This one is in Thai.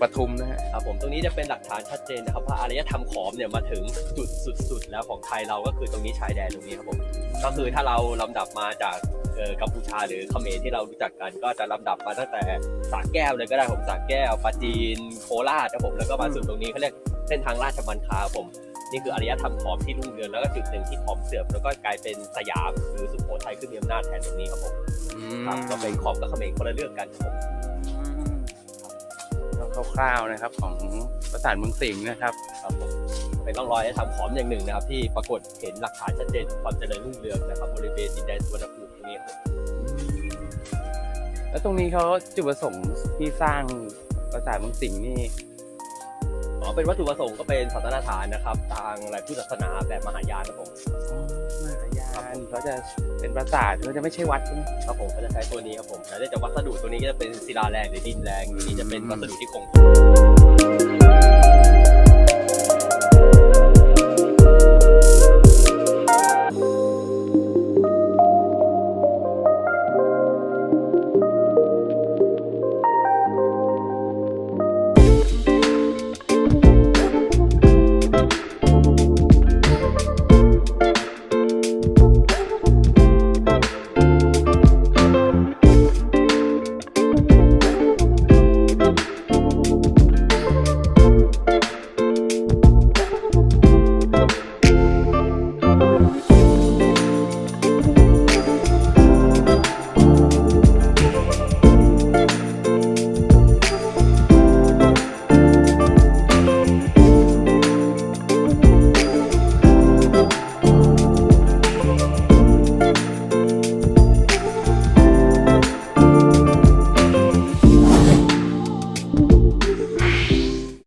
ปทุมนะฮะครับผมตรงนี้จะเป็นหลักฐานชัดเจนนะครับว่าอารยธรรมขอมเนี่ยมาถึงจุดสุดๆแล้วของไทยเราก็คือตรงนี้ชายแดนตรงนี้ครับผมก็คือถ้าเราลำดับมาจากเอ่อกัมพูชาหรือเขมรที่เรารู้จักกัน ก็จะลำดับมาตั้งแต่สระแก้วเลยก็ได้ผมสระแก้วปราจีนโคราชครับผมแล้วก็มาสู่ตรงนี้เขาเรียกเส้นทางราชมันคาครับผมนี่คืออารยธรรมขอมที่รุ่งเรืองแล้วก็จุดหนึ่งที่ขอมเสื่อมแล้วก็กลายเป็นสยามหรือสุโขทัยขึ้นมีอำนาจแทนตรงนี้ครับผมครับก็เป็นขอมกับเขมรคนละเรื่องกันครับผมก็ค ร่าวๆนะครับ ของปราสาทเมืองสิงห์นะครับครับผมเป็นร่องรอยทำขอมอย่างหนึ่งนะครับ ที่ปรากฏเห็นหลักฐานชัดเจนความเจริญรุ่งเรืองนะครับบริเวณดินแดนสุวรรณภูมิตรงนี้ครับแล้วตรงนี้เขาจุดประสงค์ที่สร้างปราสาทเมืองสิงห์นี่อ๋อเป็นวัตถุประสงค์ก็เป็นศาสนสถานนะครับ ทางหลายพุทธศาสนาแบบมหายานครับผม ม หายานเขาจะเป็นปราสาทเขาจะไม่ใช่วัดใช่ไหมครับผมก็จะใช้ตัวนี้ครับผมแต่เนื่องจากวัสดุตัวนี้ก็จะเป็นศิลาแรงหรือดินแรงตัวนี้จะเป็นวัสดุที่คงทน